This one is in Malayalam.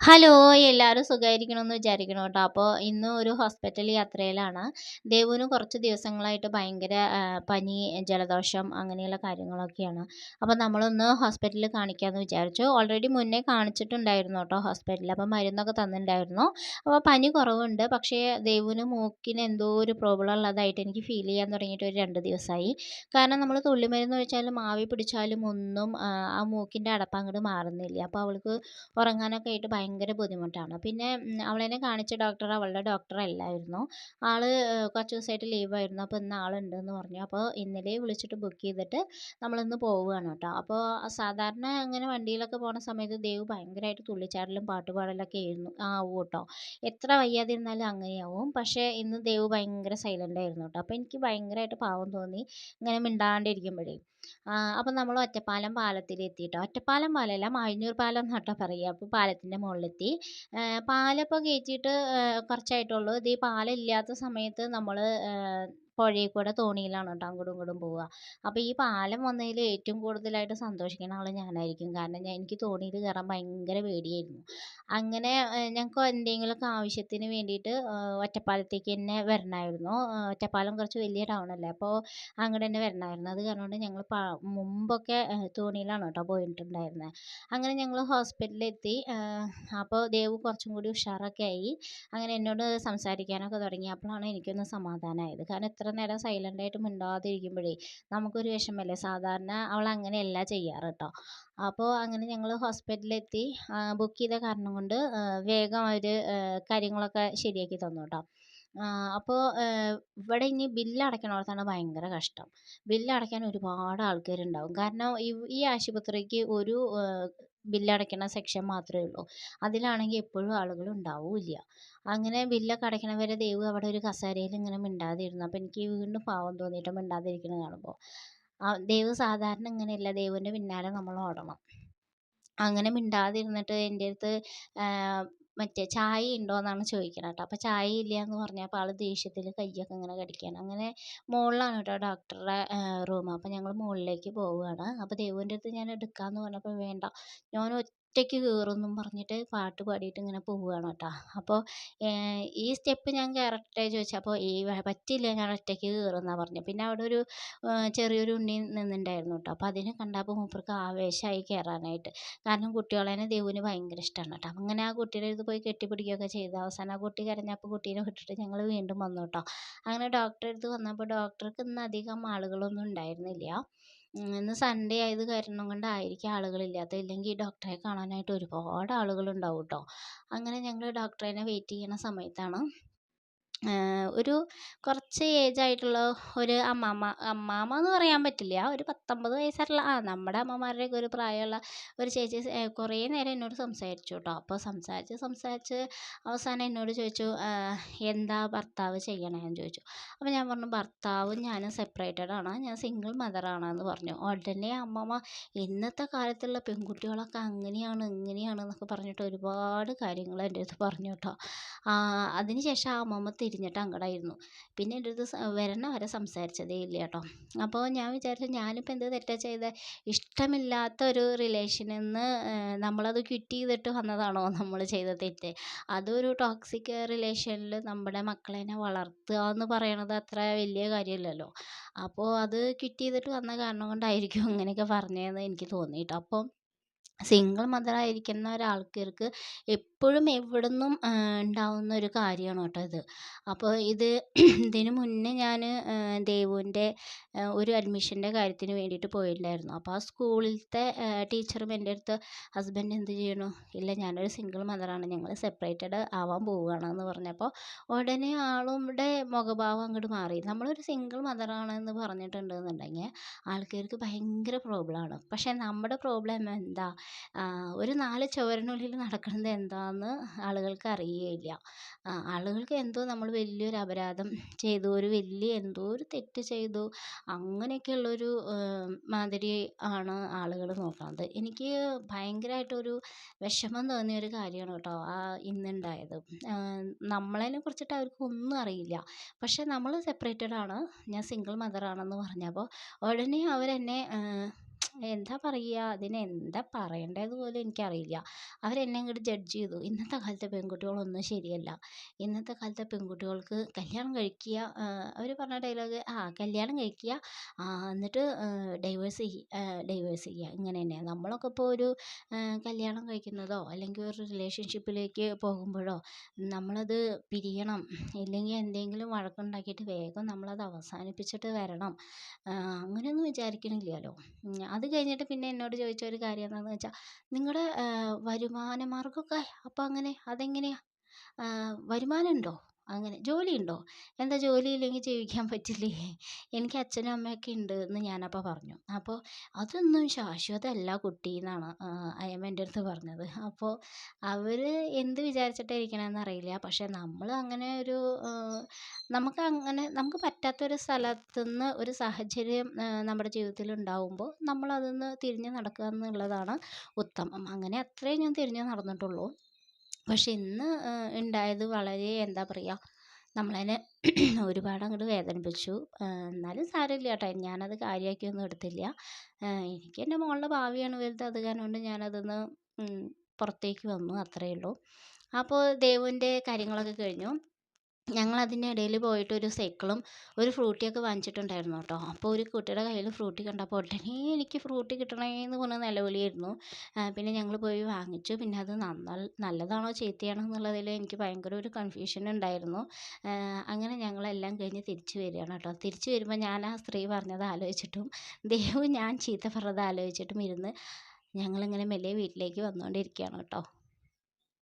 ഹലോ എല്ലാവരും സുഖമായിരിക്കണമെന്ന് വിചാരിക്കണം കേട്ടോ. അപ്പോൾ ഇന്ന് ഒരു ഹോസ്പിറ്റൽ യാത്രയിലാണ്. ദേവുവിന് കുറച്ച് ദിവസങ്ങളായിട്ട് ഭയങ്കര പനി ജലദോഷം അങ്ങനെയുള്ള കാര്യങ്ങളൊക്കെയാണ്. അപ്പോൾ നമ്മളൊന്ന് ഹോസ്പിറ്റലിൽ കാണിക്കാമെന്ന് വിചാരിച്ചു. ഓൾറെഡി മുന്നേ കാണിച്ചിട്ടുണ്ടായിരുന്നു കേട്ടോ ഹോസ്പിറ്റലിൽ. അപ്പോൾ മരുന്നൊക്കെ തന്നിട്ടുണ്ടായിരുന്നു. അപ്പോൾ പനി കുറവുണ്ട്. പക്ഷേ ദേവുവിന് മൂക്കിന് എന്തോ ഒരു പ്രോബ്ലം ഉള്ളതായിട്ട് എനിക്ക് ഫീൽ ചെയ്യാൻ തുടങ്ങിയിട്ട് ഒരു രണ്ട് ദിവസമായി. കാരണം നമ്മൾ തുള്ളിമരുന്ന് ഒഴിച്ചാലും മാവി പിടിച്ചാലും ഒന്നും ആ മൂക്കിന്റെ അടപ്പ് അങ്ങോട്ട് മാറുന്നില്ല. അപ്പോൾ അവൾക്ക് ഉറങ്ങാനൊക്കെ ആയിട്ട് ഭയങ്കര ബുദ്ധിമുട്ടാണ്. പിന്നെ അവളെന്നെ കാണിച്ച ഡോക്ടർ അവളുടെ ഡോക്ടർ അല്ലായിരുന്നു. ആൾ കുറച്ച് ദിവസമായിട്ട് ലീവായിരുന്നു അപ്പോൾ ഇന്ന് ആളുണ്ടെന്ന് പറഞ്ഞു. അപ്പോൾ ഇന്നലെ വിളിച്ചിട്ട് ബുക്ക് ചെയ്തിട്ട് നമ്മളിന്ന് പോവുകയാണ് കേട്ടോ. അപ്പോൾ സാധാരണ അങ്ങനെ വണ്ടിയിലൊക്കെ പോണ സമയത്ത് ദേവ് ഭയങ്കരമായിട്ട് തുള്ളിച്ചാടലും പാട്ടുപാടലൊക്കെ ആയിരുന്നു ആവും കേട്ടോ. എത്ര വയ്യാതിരുന്നാലും അങ്ങനെയാവും. പക്ഷേ ഇന്ന് ദേവ് ഭയങ്കര സൈലന്റ് ആയിരുന്നു കേട്ടോ. അപ്പോൾ എനിക്ക് ഭയങ്കരമായിട്ട് പാവം തോന്നി. ഇങ്ങനെ മിണ്ടാണ്ടിരിക്കുമ്പോഴേ. അപ്പോൾ നമ്മൾ ഒറ്റപ്പാലം പാലത്തിൽ എത്തിയിട്ടോ ഒറ്റപ്പാലം പാലമല്ല മായന്നൂർ പാലം എന്നാട്ടോ പറയുക അപ്പോൾ പാലത്തിന്റെ മുകളിലെത്തി പാലപ്പം കയറ്റിയിട്ട് കുറച്ചായിട്ടുള്ളൂ. ഇത് ഈ പാലില്ലാത്ത സമയത്ത് നമ്മൾ പുഴയിൽ കൂടെ തോണിയിലാണ് കേട്ടോ അങ്ങോട്ടും ഇങ്ങോട്ടും പോവുക. അപ്പോൾ ഈ പാലം വന്നതിൽ ഏറ്റവും കൂടുതലായിട്ട് സന്തോഷിക്കുന്ന ആൾ ഞാനായിരിക്കും. കാരണം ഞാൻ എനിക്ക് തോണിയിൽ കയറാൻ ഭയങ്കര പേടിയായിരുന്നു. അങ്ങനെ ഞങ്ങൾക്ക് എന്തെങ്കിലുമൊക്കെ ആവശ്യത്തിന് വേണ്ടിയിട്ട് ഒറ്റപ്പാലത്തേക്ക് തന്നെ വരണമായിരുന്നു. ഒറ്റപ്പാലം കുറച്ച് വലിയ ടൗൺ അല്ലേ? അപ്പോൾ അങ്ങോട്ട് തന്നെ വരണമായിരുന്നു. അത് കാരണം ഞങ്ങൾ മുമ്പൊക്കെ തോണിയിലാണ് കേട്ടോ പോയിട്ടുണ്ടായിരുന്നത് അങ്ങനെ ഞങ്ങൾ ഹോസ്പിറ്റലിലെത്തി. അപ്പോൾ ദേവ് കുറച്ചും കൂടി ഉഷാറൊക്കെ ആയി. അങ്ങനെ എന്നോട് സംസാരിക്കാനൊക്കെ തുടങ്ങി അപ്പോഴാണ് എനിക്കൊന്ന് സമാധാനമായത് കാരണം എത്ര നേരം സൈലന്റ് ആയിട്ട് മിണ്ടാതിരിക്കുമ്പോഴേ നമുക്കൊരു വിഷമമല്ലേ സാധാരണ അവൾ അങ്ങനെയല്ല ചെയ്യാറ് കേട്ടോ അപ്പോൾ അങ്ങനെ ഞങ്ങൾ ഹോസ്പിറ്റലിലെത്തി ബുക്ക് ചെയ്ത കാരണം കൊണ്ട് വേഗം അവർ കാര്യങ്ങളൊക്കെ ശരിയാക്കി തന്നു കേട്ടോ അപ്പോൾ ഇവിടെ ഇനി ബില്ല് അടയ്ക്കണോടത്താണ് ഭയങ്കര കഷ്ടം. ബില്ല് അടയ്ക്കാൻ ഒരുപാട് ആൾക്കാരുണ്ടാവും. കാരണം ഈ ആശുപത്രിക്ക് ഒരു ബില്ലടയ്ക്കണ സെക്ഷൻ മാത്രമേ ഉള്ളൂ. അതിലാണെങ്കിൽ എപ്പോഴും ആളുകൾ ഉണ്ടാവില്ല. അങ്ങനെ ബില്ലൊക്കെ അടയ്ക്കണവരെ ദേവ് അവിടെ ഒരു കസേരയിൽ ഇങ്ങനെ മിണ്ടാതിരുന്നു. അപ്പോൾ എനിക്ക് വീണ്ടും പാവം തോന്നിയിട്ട് മിണ്ടാതിരിക്കുന്നത് കാണുമ്പോൾ ദേവ് സാധാരണ ഇങ്ങനെയല്ല. ദേവിന്റെ പിന്നാലെ നമ്മൾ ഓടണം. അങ്ങനെ മിണ്ടാതിരുന്നിട്ട് എന്റെ അടുത്ത് മറ്റേ ചായ ഉണ്ടോ എന്നാണ് ചോദിക്കണത് കേട്ടോ. അപ്പോൾ ചായ ഇല്ല എന്ന് പറഞ്ഞപ്പോൾ ആൾ ദേഷ്യത്തിൽ കയ്യൊക്കെ ഇങ്ങനെ കടിക്കുകയാണ് അങ്ങനെ മുകളിലാണ് കേട്ടോ ഡോക്ടറുടെ റൂം. അപ്പോൾ ഞങ്ങൾ മുകളിലേക്ക് പോവുകയാണ്. അപ്പോൾ ദേവുവിന്റെ അടുത്ത് ഞാൻ എടുക്കാമെന്ന് പറഞ്ഞപ്പോൾ വേണ്ട. ഞാൻ ഒറ്റയ്ക്ക് കയറുമെന്നും പറഞ്ഞിട്ട് പാട്ട് പാടിയിട്ട് ഇങ്ങനെ പോവുകയാണ് കേട്ടോ അപ്പോൾ ഈ സ്റ്റെപ്പ് ഞാൻ കയറട്ടെ ചോദിച്ചു. അപ്പോൾ ഈ പറ്റില്ല ഞാൻ ഒറ്റയ്ക്ക് കയറുമെന്നാണ് പറഞ്ഞത്. പിന്നെ അവിടെ ഒരു ചെറിയൊരു ഉണ്ണി നിന്നിട്ടുണ്ടായിരുന്നു കേട്ടോ അപ്പോൾ അതിനെ കണ്ടപ്പോൾ മൂപ്പർക്ക് ആവേശമായി കയറാനായിട്ട് കാരണം കുട്ടികളെ ദേവുവിന് ഭയങ്കര ഇഷ്ടമാണ് കേട്ടോ അങ്ങനെ ആ കുട്ടിയുടെ അടുത്ത് പോയി കെട്ടിപ്പിടിക്കുകയൊക്കെ ചെയ്തു അവസാനം ആ കുട്ടി കരഞ്ഞപ്പോൾ കുട്ടീനെ വിട്ടിട്ട് ഞങ്ങൾ വീണ്ടും വന്നു കേട്ടോ അങ്ങനെ ഡോക്ടറെ അടുത്ത് വന്നപ്പോൾ ഡോക്ടർക്ക് ഇന്ന് അധികം ആളുകളൊന്നും ഉണ്ടായിരുന്നില്ല. ഇന്ന് സൺഡേ ആയത് കാരണം കൊണ്ടായിരിക്കും ആളുകളില്ലാത്തത്. ഇല്ലെങ്കിൽ ഡോക്ടറെ കാണാനായിട്ട് ഒരുപാട് ആളുകളുണ്ടാവും കേട്ടോ അങ്ങനെ ഞങ്ങൾ ഡോക്ടറിനെ വെയിറ്റ് ചെയ്യുന്ന സമയത്താണ് ഒരു കുറച്ച് ഏജ് ആയിട്ടുള്ള ഒരു അമ്മാമ്മ അമ്മാമ്മ എന്ന് പറയാൻ പറ്റില്ല. ഒരു പത്തൊമ്പത് വയസ്സായിട്ടുള്ള ആ നമ്മുടെ അമ്മമാരുടെയൊക്കെ ഒരു പ്രായമുള്ള ഒരു ചേച്ചി കുറേ നേരം എന്നോട് സംസാരിച്ചു കേട്ടോ. അപ്പോൾ സംസാരിച്ച് സംസാരിച്ച് അവസാനം എന്നോട് ചോദിച്ചു എന്താ ഭർത്താവ് ചെയ്യണേന്ന് ചോദിച്ചു. അപ്പോൾ ഞാൻ പറഞ്ഞു ഭർത്താവും ഞാനും സെപ്പറേറ്റഡ് ആണ്. ഞാൻ സിംഗിൾ മദറാണ് എന്ന് പറഞ്ഞു. ഉടനെ അമ്മമ്മ ഇന്നത്തെ കാലത്തുള്ള പെൺകുട്ടികളൊക്കെ അങ്ങനെയാണ് ഇങ്ങനെയാണ് എന്നൊക്കെ പറഞ്ഞിട്ട് ഒരുപാട് കാര്യങ്ങൾ എന്റെ അടുത്ത് പറഞ്ഞു കേട്ടോ. അതിന് ശേഷം ആ അമ്മമ്മ തിരിഞ്ഞിട്ട് അങ്ങടായിരുന്നു. പിന്നെ എന്റെ അടുത്ത് വരണ വരെ സംസാരിച്ചതേ ഇല്ല കേട്ടോ. അപ്പോൾ ഞാൻ വിചാരിച്ചു ഞാനിപ്പോൾ എന്ത് തെറ്റാ ചെയ്തത് ഇഷ്ടമില്ലാത്ത ഒരു റിലേഷനിൽ നിന്ന് നമ്മളത് ക്വിറ്റ് ചെയ്തിട്ട് വന്നതാണോ നമ്മൾ ചെയ്ത തെറ്റ്? അതൊരു ടോക്സിക് റിലേഷനിൽ നമ്മുടെ മക്കളെന്നെ വളർത്തുക എന്ന് പറയണത് അത്ര വലിയ കാര്യമില്ലല്ലോ അപ്പോൾ അത് ക്വിറ്റ് ചെയ്തിട്ട് വന്ന കാരണം കൊണ്ടായിരിക്കും അങ്ങനെയൊക്കെ പറഞ്ഞതെന്ന് എനിക്ക് തോന്നിയിട്ട്. അപ്പം സിംഗിൾ മദറായിരിക്കുന്ന ഒരാൾക്കാർക്ക് എപ്പോഴും എവിടുന്നും ഉണ്ടാവുന്ന ഒരു കാര്യമാണ് കേട്ടോ ഇത്. അപ്പോൾ ഇത് ഇതിന് മുന്നേ ഞാൻ ദേവുവിന്റെ ഒരു അഡ്മിഷന്റെ കാര്യത്തിന് വേണ്ടിയിട്ട് പോയിട്ടുണ്ടായിരുന്നു അപ്പോൾ ആ സ്കൂളിലത്തെ ടീച്ചറും എന്റെ അടുത്ത് ഹസ്ബൻഡ് എന്ത് ചെയ്യണു? ഇല്ല ഞാനൊരു സിംഗിൾ മദറാണ്. ഞങ്ങൾ സെപ്പറേറ്റഡ് ആവാൻ പോവുകയാണെന്ന് പറഞ്ഞപ്പോൾ ഉടനെ ആളുടെ മുഖഭാവം അങ്ങോട്ട് മാറി. നമ്മളൊരു സിംഗിൾ മദറാണെന്ന് പറഞ്ഞിട്ടുണ്ടെന്നുണ്ടെങ്കിൽ ആൾക്കാർക്ക് ഭയങ്കര പ്രോബ്ലമാണ്. പക്ഷേ നമ്മുടെ പ്രോബ്ലം എന്താ? ഒരു നാല് ചുവരിനുള്ളിൽ നടക്കുന്നത് എന്താണെന്ന് ആളുകൾക്ക് അറിയുകയില്ല. ആളുകൾക്ക് എന്തോ നമ്മൾ വലിയൊരു അപരാധം ചെയ്തു ഒരു വലിയ എന്തോ ഒരു തെറ്റ് ചെയ്തു അങ്ങനെയൊക്കെയുള്ളൊരു മാതിരി ആണ് ആളുകൾ നോക്കുന്നത് എനിക്ക് ഭയങ്കരമായിട്ടൊരു വിഷമം തോന്നിയ ഒരു കാര്യമാണ് കേട്ടോ ആ ഇന്നുണ്ടായത്. നമ്മളതിനെ കുറിച്ചിട്ട് അവർക്ക് ഒന്നും അറിയില്ല. പക്ഷേ നമ്മൾ സെപ്പറേറ്റഡ് ആണ്. ഞാൻ സിംഗിൾ മദർ ആണെന്ന് പറഞ്ഞപ്പോൾ ഉടനെ അവരെന്നെ എന്താ പറയുക? അതിന് എന്താ പറയേണ്ടത് പോലും എനിക്കറിയില്ല. അവരെന്നെ അങ്ങോട്ട് ജഡ്ജ് ചെയ്തു. ഇന്നത്തെ കാലത്തെ പെൺകുട്ടികളൊന്നും ശരിയല്ല. ഇന്നത്തെ കാലത്തെ പെൺകുട്ടികൾക്ക് കല്യാണം കഴിക്കുക അവർ പറഞ്ഞ ഡയലോഗ് ആ കല്യാണം കഴിക്കുക എന്നിട്ട് ഡൈവേഴ്സ് ചെയ്യുക ഡൈവേഴ്സ് ചെയ്യുക ഇങ്ങനെ തന്നെ നമ്മളൊക്കെ ഇപ്പോൾ ഒരു കല്യാണം കഴിക്കുന്നതോ അല്ലെങ്കിൽ ഒരു റിലേഷൻഷിപ്പിലേക്ക് പോകുമ്പോഴോ നമ്മളത് പിരിയണം. ഇല്ലെങ്കിൽ എന്തെങ്കിലും വഴക്കുണ്ടാക്കിയിട്ട് വേഗം നമ്മളത് അവസാനിപ്പിച്ചിട്ട് വരണം. അങ്ങനെയൊന്നും വിചാരിക്കണില്ലല്ലോ. അത് കഴിഞ്ഞിട്ട് പിന്നെ എന്നോട് ചോദിച്ച ഒരു കാര്യം എന്താണെന്ന് വെച്ചാൽ നിങ്ങളുടെ വരുമാന മാർഗമൊക്കെ അപ്പോൾ അങ്ങനെ അതെങ്ങനെയാണ് വരുമാനമുണ്ടോ അങ്ങനെ. ജോലിയുണ്ടോ? എന്താ ജോലിയില്ലെങ്കിൽ ജീവിക്കാൻ പറ്റില്ലേ? എനിക്ക് അച്ഛനും അമ്മയൊക്കെ ഉണ്ട് എന്ന് ഞാനപ്പോൾ പറഞ്ഞു. അപ്പോൾ അതൊന്നും ശാശ്വതമല്ല കുട്ടി എന്നാണ് അയമ്മ എന്റെ അടുത്ത് പറഞ്ഞത്. അപ്പോൾ അവർ എന്ത് വിചാരിച്ചിട്ടായിരിക്കണമെന്ന് അറിയില്ല. പക്ഷേ നമ്മൾ അങ്ങനെ ഒരു നമുക്ക് അങ്ങനെ നമുക്ക് പറ്റാത്തൊരു സ്ഥലത്തുനിന്ന് ഒരു സാഹചര്യം നമ്മുടെ ജീവിതത്തിൽ ഉണ്ടാവുമ്പോൾ നമ്മൾ അതിൽ നിന്ന് തിരിഞ്ഞ് നടക്കുക എന്നുള്ളതാണ് ഉത്തമം. അങ്ങനെ അത്രേ ഞാൻ തിരിഞ്ഞ് നടന്നിട്ടുള്ളൂ. പക്ഷെ ഇന്ന് ഉണ്ടായത് വളരെ എന്താ പറയുക നമ്മളതിനെ ഒരുപാട് അങ്ങോട്ട് വേദനിപ്പിച്ചു. എന്നാലും സാരമില്ല കേട്ടോ ഞാനത് കാര്യമാക്കിയൊന്നും എടുത്തില്ല. എനിക്ക് എന്റെ മോളുടെ ഭാവിയാണ് വലുത്. അത് കാരണം കൊണ്ട് ഞാനതൊന്ന് പുറത്തേക്ക് വന്നു. അത്രയേ ഉള്ളൂ അപ്പോൾ ദേവുവിന്റെ കാര്യങ്ങളൊക്കെ കഴിഞ്ഞു. ഞങ്ങൾ ഇടയിൽ പോയിട്ട് ഒരു സൈക്കിളും ഒരു ഫ്രൂട്ടിയൊക്കെ വാങ്ങിച്ചിട്ടുണ്ടായിരുന്നു കേട്ടോ. അപ്പോൾ ഒരു കുട്ടിയുടെ കയ്യിൽ ഫ്രൂട്ടി കണ്ടപ്പോൾ ഉടനെ എനിക്ക് ഫ്രൂട്ടി കിട്ടണേ എന്ന് പറഞ്ഞ് നിലവിളിയായിരുന്നു. പിന്നെ ഞങ്ങൾ പോയി വാങ്ങിച്ചു. പിന്നെ അത് നല്ലതാണോ ചീത്തയാണോ എന്നുള്ളതിൽ എനിക്ക് ഭയങ്കര ഒരു കൺഫ്യൂഷൻ ഉണ്ടായിരുന്നു. അങ്ങനെ ഞങ്ങളെല്ലാം കഴിഞ്ഞ് തിരിച്ചു വരികയാണ് കേട്ടോ. തിരിച്ചു വരുമ്പോൾ ഞാൻ ആ സ്ത്രീ പറഞ്ഞത് ആലോചിച്ചിട്ടും ദൈവം ഞാൻ ചീത്ത പറഞ്ഞത് ആലോചിച്ചിട്ടും ഇരുന്ന് ഞങ്ങളിങ്ങനെ മെല്ലെ വീട്ടിലേക്ക് വന്നുകൊണ്ടിരിക്കുകയാണ് കേട്ടോ.